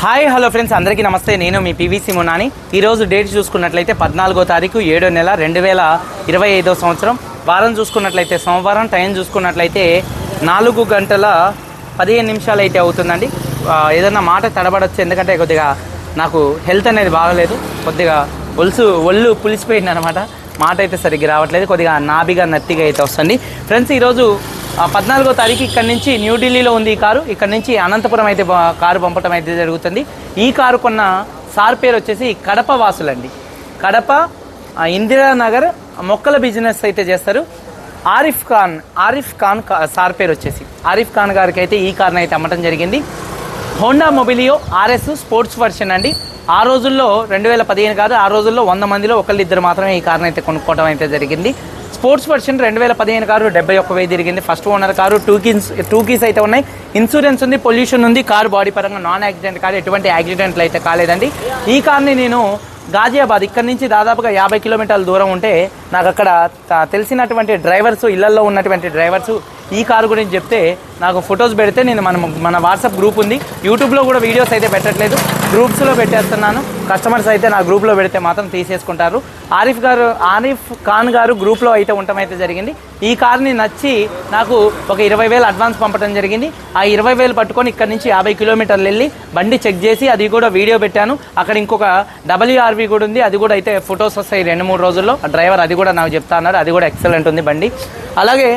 Hi hello friends అందరికీ నమస్తే. నేను మీ పీవీసీ మునాని ఈరోజు డేట్ చూసుకున్నట్లయితే పద్నాలుగో తారీఖు ఏడో నెల రెండు వేల ఇరవై ఐదో సంవత్సరం. వారం చూసుకున్నట్లయితే సోమవారం టైం చూసుకున్నట్లయితే నాలుగు గంటల పదిహేను నిమిషాలు అయితే అవుతుందండి ఏదన్నా మాట తడబడచ్చు ఎందుకంటే కొద్దిగా నాకు హెల్త్ అనేది బాగలేదు. కొద్దిగా ఒలుసు ఒళ్ళు పులిసిపోయింది అనమాట మాట అయితే సరిగ్గా రావట్లేదు. కొద్దిగా నాభిగా నత్తిగా అయితే వస్తుంది. ఫ్రెండ్స్ ఈరోజు పద్నాలుగో తారీఖు ఇక్కడ నుంచి న్యూఢిల్లీలో ఉంది ఈ కారు. ఇక్కడ నుంచి అనంతపురం అయితే కారు పంపడం అయితే జరుగుతుంది. ఈ కారు కొన్న సార్ పేరు వచ్చేసి కడప వాసులండి. కడప ఇందిరానగర్ మొక్కల బిజినెస్ అయితే చేస్తారు. ఆరిఫ్ ఖాన్ ఆరిఫ్ ఖాన్ కా- సార్ పేరు వచ్చేసి. ఆరిఫ్ ఖాన్ గారికి అయితే ఈ కార్ని అయితే అమ్మటం జరిగింది. Honda Mobilio RS sports version అండి. ఆ రోజుల్లో రెండు వేల పదిహేను కాదు ఆ రోజుల్లో వంద మందిలో ఒకళ్ళిద్దరు మాత్రమే ఈ కార్ని అయితే కొనుక్కోవడం అయితే జరిగింది. స్పోర్ట్స్ వర్షన్ రెండు వేల పదిహేను కారు డెబ్బై ఒక్క వెయ్యి తిరిగింది. First owner car two keys two keys అయితే ఉన్నాయి. ఇన్సూరెన్స్ ఉంది పొల్యూషన్ ఉంది కారు బాడీ పరంగా నాన్ యాక్సిడెంట్ కాదు ఎటువంటి యాక్సిడెంట్లు అయితే కాలేదండి. ఈ కార్ని నేను గాజియాబాద్ ఇక్కడ నుంచి దాదాపుగా యాభై కిలోమీటర్ల దూరం ఉంటే నాకు అక్కడ తెలిసినటువంటి డ్రైవర్స్ ఇళ్ళలో ఉన్నటువంటి డ్రైవర్స్ ఈ కారు గురించి చెప్తే నాకు ఫొటోస్ పెడితే నేను మన మన వాట్సాప్ గ్రూప్ ఉంది. యూట్యూబ్లో కూడా వీడియోస్ అయితే పెట్టట్లేదు. గ్రూప్స్లో పెట్టేస్తున్నాను. కస్టమర్స్ అయితే నా గ్రూప్లో పెడితే మాత్రం తీసేసుకుంటారు. ఆరిఫ్ గారు ఆరిఫ్ ఖాన్ గారు గ్రూప్లో అయితే ఉండటం అయితే జరిగింది. ఈ కార్ని నచ్చి నాకు ఒక ఇరవై వేలు అడ్వాన్స్ పంపడం జరిగింది. ఆ ఇరవై వేలు పట్టుకొని ఇక్కడ నుంచి యాభై కిలోమీటర్లు వెళ్ళి బండి చెక్ చేసి అది కూడా వీడియో పెట్టాను. అక్కడ ఇంకొక డబ్ల్యూఆర్వి కూడా ఉంది. అది కూడా అయితే ఫొటోస్ వస్తాయి రెండు మూడు రోజుల్లో. ఆ డ్రైవర్ అది కూడా నాకు చెప్తా అన్నారు అది కూడా ఎక్సలెంట్ ఉంది బండి. అలాగే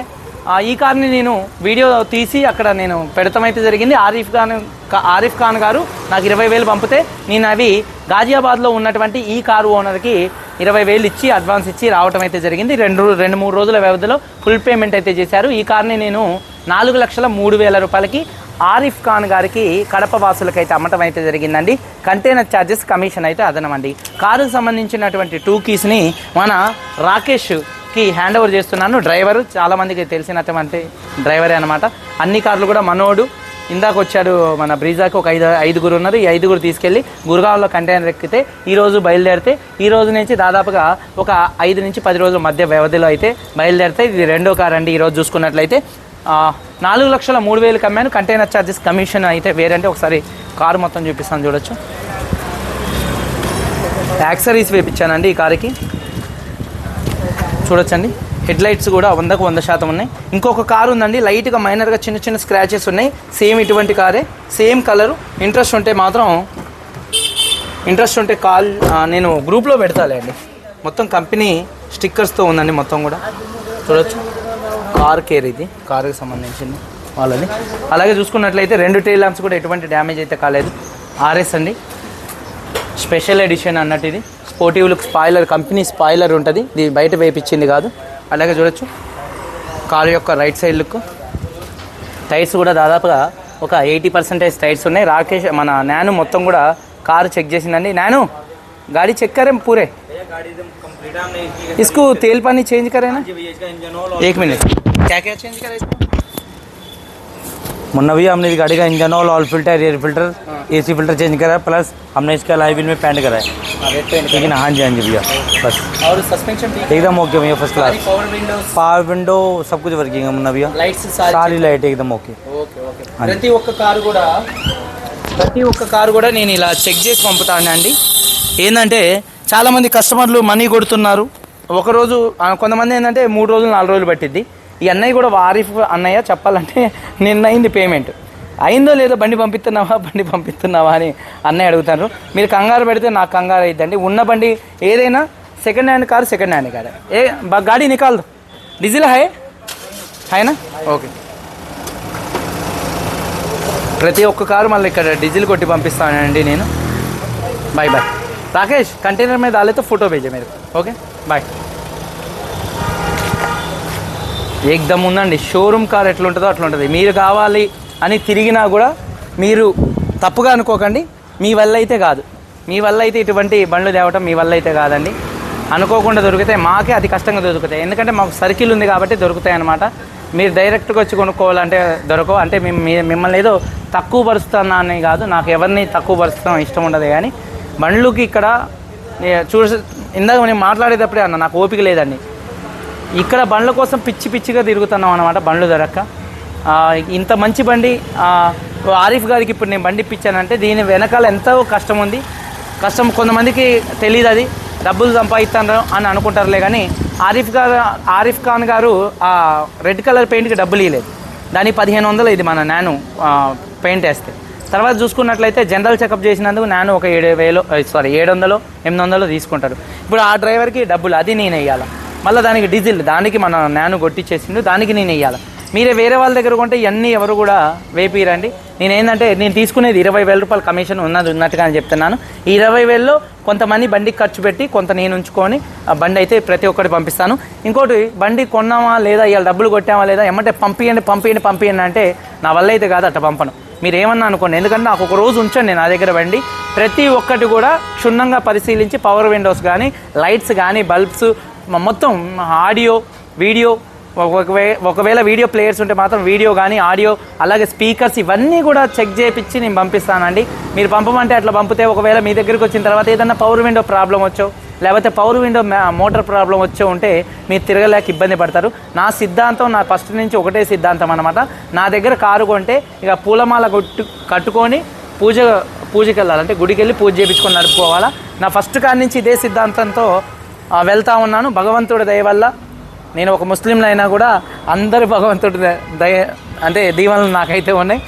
ఈ కార్ని నేను వీడియో తీసి అక్కడ నేను పెడతామైతే జరిగింది. ఆరిఫ్ ఖాన్ ఆరిఫ్ ఖాన్ గారు నాకు ఇరవై వేలు పంపితే నేను అవి గాజియాబాద్లో ఉన్నటువంటి ఈ కారు ఓనర్కి ఇరవై వేలు ఇచ్చి అడ్వాన్స్ ఇచ్చి రావటం అయితే జరిగింది. రెండు రెండు మూడు రోజుల వ్యవధిలో ఫుల్ పేమెంట్ అయితే చేశారు. ఈ కార్ని నేను నాలుగు లక్షల మూడు వేల రూపాయలకి ఆరిఫ్ ఖాన్ గారికి కడప వాసులకైతే అమ్మటం అయితే జరిగిందండి. కంటైనర్ ఛార్జెస్ కమిషన్ అయితే అదనమండి. కారుకు సంబంధించినటువంటి టూ కీస్ని మన రాకేష్ కి హ్యాండ్ ఓవర్ చేస్తున్నాను. డ్రైవర్ చాలా మందికి తెలిసినటువంటి డ్రైవరే అనమాట అన్ని కార్లు కూడా మనోడు. ఇందాక వచ్చాడు మన బ్రీజాకి ఒక ఐదు ఐదుగురు ఉన్నారు. ఈ ఐదుగురు తీసుకెళ్ళి గురుగావ్లో కంటైనర్ ఎక్కితే ఈ రోజు బయలుదేరితే ఈ రోజు నుంచి దాదాపుగా ఒక ఐదు నుంచి పది రోజుల మధ్య వ్యవధిలో అయితే బయలుదేరితే ఇది రెండో కార్ అండి ఈరోజు చూసుకున్నట్లయితే. నాలుగు లక్షల మూడు వేలు కమ్మాను. కంటైనర్ ఛార్జెస్ కమిషన్ అయితే వేరంటే ఒకసారి కారు మొత్తం చూపిస్తాను చూడొచ్చు. యాక్సరీస్ వేపించానండి ఈ కారుకి. చూడొచ్చండి. హెడ్ లైట్స్ కూడా వందకు వంద శాతం ఉన్నాయి. ఇంకొక కారు ఉందండి. లైట్గా మైనర్గా చిన్న చిన్న స్క్రాచెస్ ఉన్నాయి. సేమ్ ఇటువంటి కారే. సేమ్ కలరు ఇంట్రెస్ట్ ఉంటే మాత్రం ఇంట్రెస్ట్ ఉంటే కాల్ నేను గ్రూప్లో పెడతాలే అండి. మొత్తం కంపెనీ స్టిక్కర్స్తో ఉందండి మొత్తం కూడా. చూడొచ్చు. కార్ కేర్ ఇది. కారుకి సంబంధించింది వాళ్ళది. అలాగే చూసుకున్నట్లయితే రెండు టైల్ ల్యాంప్స్ కూడా ఎటువంటి డ్యామేజ్ అయితే కాలేదు. ఆర్ఎస్ అండి. స్పెషల్ ఎడిషన్ అన్నట్టు ఇది. sportive look spoiler company spoiler ఉంటుంది ఇది బయట వేపించింది కాదు అలాగే చూడొచ్చు కారు యొక్క రైట్ సైడ్ లుక్ టైర్స్ కూడా దాదాపుగా ఒక ఎయిటీ పర్సెంటేజ్ టైర్స్ ఉన్నాయి రాకేష్ మన నాను మొత్తం కూడా కారు చెక్ చేసిందండి నాను గాడి చెక్ కరే పూరే इसको तेल पानी चेंज करे ना एक मिनट क्या क्या चेंज करे इसको मुन्ना भैया हमने इस गाड़ी का engine oil oil filter air filter AC filter change करा है प्लस हमने इसका लाइव बिल में पेंट करा है ठीक है ना हाँ जी हाँ जी भैया बस और सस्पेंशन ठीक एकदम ओके भैया first class power windows power window सब कुछ वर्किंग है मुन्ना भैया లైట్స్ సారీ सारी लाइट एकदम ओके ఓకే ఓకే ప్రతి ఒక్క కారు కూడా ప్రతి ఒక్క కారు కూడా నేను ఇలా చెక్ చేసి పంపుతానండి ఏంటంటే చాలామంది కస్టమర్లు మనీ కొడుతున్నారు ఒకరోజు ఆ, కొంతమంది ఏంటంటే మూడు రోజులు నాలుగు రోజులు పట్టిద్ది ఈ అన్నయ్య కూడా ఆరిఫ్ అన్నయ్య చెప్పాలంటే నిన్న అయింది పేమెంట్. అయిందో లేదో బండి పంపిస్తున్నావా బండి పంపిస్తున్నావా అని అన్నయ్య అడుగుతారు. మీరు కంగారు పెడితే నాకు కంగారు అయిందండి ఉన్న బండి ఏదైనా second hand car second hand car. ఏ గాడి నికాల్ డీజిల్ హై? హైనా? ఓకే. ప్రతి ఒక్క కారు మళ్ళీ ఇక్కడ డీజిల్ కొట్టి పంపిస్తానండి నేను. బాయ్ బాయ్ రాకేష్ కంటైనర్ మీద ఆలేతో ఫోటో భేజే మీరు ఓకే? బాయ్ ఏకదమ్ ఉందండి. షోరూమ్ కార్ ఎట్లుంటుందో అట్లుంటుంది. మీరు కావాలి అని తిరిగినా కూడా మీరు తప్పుగా అనుకోకండి. మీ వల్ల అయితే కాదు. మీ వల్ల అయితే ఇటువంటి బండ్లు తేవటం మీ వల్ల అయితే కాదండి. అనుకోకుండా దొరికితే మాకే అతి కష్టంగా దొరుకుతాయి. ఎందుకంటే మాకు సర్కిల్ ఉంది కాబట్టి దొరుకుతాయి అనమాట మీరు డైరెక్ట్గా వచ్చి కొనుక్కోవాలంటే దొరకవు. అంటే మీ- మిమ్మల్ని ఏదో తక్కువ పరుస్తున్నా అని కాదు. నాకు ఎవరిని తక్కువ పరుస్తాం ఇష్టం ఉండదు కానీ బండ్లుకి ఇక్కడ చూసి ఇందాక నేను మాట్లాడేటప్పుడే అన్న నాకు ఓపిక లేదండి. ఇక్కడ బండ్ల కోసం పిచ్చి పిచ్చిగా తిరుగుతున్నాం అనమాట బండ్లు దొరక్క ఇంత మంచి బండి ఆరిఫ్ గారికి ఇప్పుడు నేను బండి ఇప్పించానంటే దీని వెనకాల ఎంతో కష్టం ఉంది. కష్టం కొంతమందికి తెలియదు అది. డబ్బులు సంపాదిస్తాను అని అనుకుంటారులే కానీ ఆరిఫ్ గారు ఆరిఫ్ ఖాన్ గారు ఆ రెడ్ కలర్ పెయింట్కి డబ్బులు ఇవ్వలేదు దానికి పదిహేను వందలు ఇది మన నాను పెయింట్ వేస్తే. తర్వాత చూసుకున్నట్లయితే జనరల్ చెకప్ చేసినందుకు నాను ఒక ఏడు వేలు సారీ ఏడు వందలు ఎనిమిది వందలు తీసుకుంటారు. ఇప్పుడు ఆ డ్రైవర్కి డబ్బులు అది నేను వేయాలి మళ్ళీ దానికి డీజిల్ దానికి మన నాను కొట్టిచ్చేసిండు దానికి నేను వేయాలి మీరే వేరే వాళ్ళ దగ్గర కొంటే ఇవన్నీ ఎవరు కూడా వేపిరండి. నేను ఏంటంటే నేను తీసుకునేది ఇరవై వేల రూపాయల కమిషన్ ఉన్నది ఉన్నట్టుగానే చెప్తున్నాను. ఈ ఇరవై వేలలో కొంతమంది బండికి ఖర్చు పెట్టి కొంత నేను ఉంచుకొని ఆ బండి అయితే ప్రతి ఒక్కటి పంపిస్తాను. ఇంకోటి బండి కొన్నామా లేదా ఇవాళ డబ్బులు కొట్టామా లేదా ఏమంటే పంపియండి పంపియండి పంపియండి అంటే నా వల్ల అయితే కాదు అట్ట పంపను. మీరు ఏమన్నా అనుకోండి ఎందుకంటే నాకు ఒక రోజు ఉంచండి నా దగ్గర బండి. ప్రతి ఒక్కటి కూడా క్షుణ్ణంగా పరిశీలించి పవర్ విండోస్ కానీ లైట్స్ కానీ బల్బ్స్ మొత్తం ఆడియో వీడియో ఒకవే ఒకవేళ వీడియో ప్లేయర్స్ ఉంటే మాత్రం వీడియో కానీ ఆడియో అలాగే స్పీకర్స్ ఇవన్నీ కూడా చెక్ చేయించి నేను పంపిస్తానండి. మీరు పంపమంటే అట్లా పంపితే ఒకవేళ మీ దగ్గరికి వచ్చిన తర్వాత ఏదన్నా పవర్ విండో ప్రాబ్లం వచ్చో లేకపోతే పవర్ విండో మోటార్ ప్రాబ్లం వచ్చో ఉంటే మీరు తిరగలేక ఇబ్బంది పడతారు. నా సిద్ధాంతం నా ఫస్ట్ నుంచి ఒకటే సిద్ధాంతం అనమాట నా దగ్గర కారు కొంటే ఇక పూలమాల కొట్టు కట్టుకొని పూజ పూజకి వెళ్ళాలంటే గుడికి వెళ్ళి పూజ చేయించుకొని నడుపుకోవాలా. నా ఫస్ట్ కాడి నుంచి ఇదే సిద్ధాంతంతో వెళ్తా ఉన్నాను. భగవంతుడి దయ వల్ల నేను ఒక ముస్లింలు అయినా కూడా అందరి భగవంతుడి ద- దయ అంటే దీవెనలు నాకైతే ఉన్నాయి.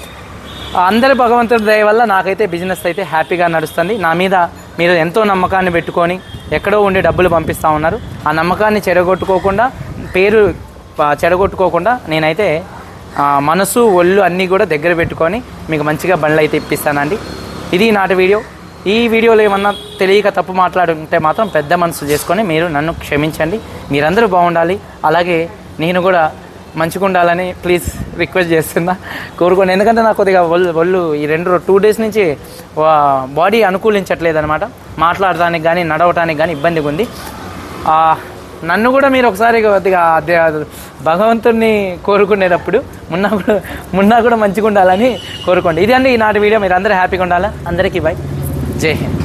అందరి భగవంతుడి దయ వల్ల నాకైతే బిజినెస్ అయితే హ్యాపీగా నడుస్తుంది. నా మీద మీరు ఎంతో నమ్మకాన్ని పెట్టుకొని ఎక్కడో ఉండి డబ్బులు పంపిస్తూ ఉన్నారు. ఆ నమ్మకాన్ని చెడగొట్టుకోకుండా పేరు చెడగొట్టుకోకుండా నేనైతే మనసు ఒళ్ళు అన్నీ కూడా దగ్గర పెట్టుకొని మీకు మంచిగా బండ్లు అయితే ఇప్పిస్తానండి. ఇది నాటి వీడియో. ఈ వీడియోలో ఏమన్నా తెలియక తప్పు మాట్లాడుంటే మాత్రం పెద్ద మనసు చేసుకొని మీరు నన్ను క్షమించండి. మీరందరూ బాగుండాలి. అలాగే నేను కూడా మంచిగా ఉండాలని ప్లీజ్ రిక్వెస్ట్ చేస్తున్నా. కోరుకోండి ఎందుకంటే నాకు కొద్దిగా ఒళ్ళు ఒళ్ళు ఈ రెండు టూ డేస్ నుంచి బాడీ అనుకూలించట్లేదు అనమాట మాట్లాడటానికి కానీ నడవటానికి కానీ ఇబ్బందిగా ఉంది. నన్ను కూడా మీరు ఒకసారి కొద్దిగా భగవంతుడిని కోరుకునేటప్పుడు మున్నా కూడా మున్నా కూడా మంచిగా ఉండాలని కోరుకోండి. ఇది అండి ఈనాటి వీడియో. మీరు అందరూ హ్యాపీగా ఉండాలా? అందరికీ బాయ్ 这。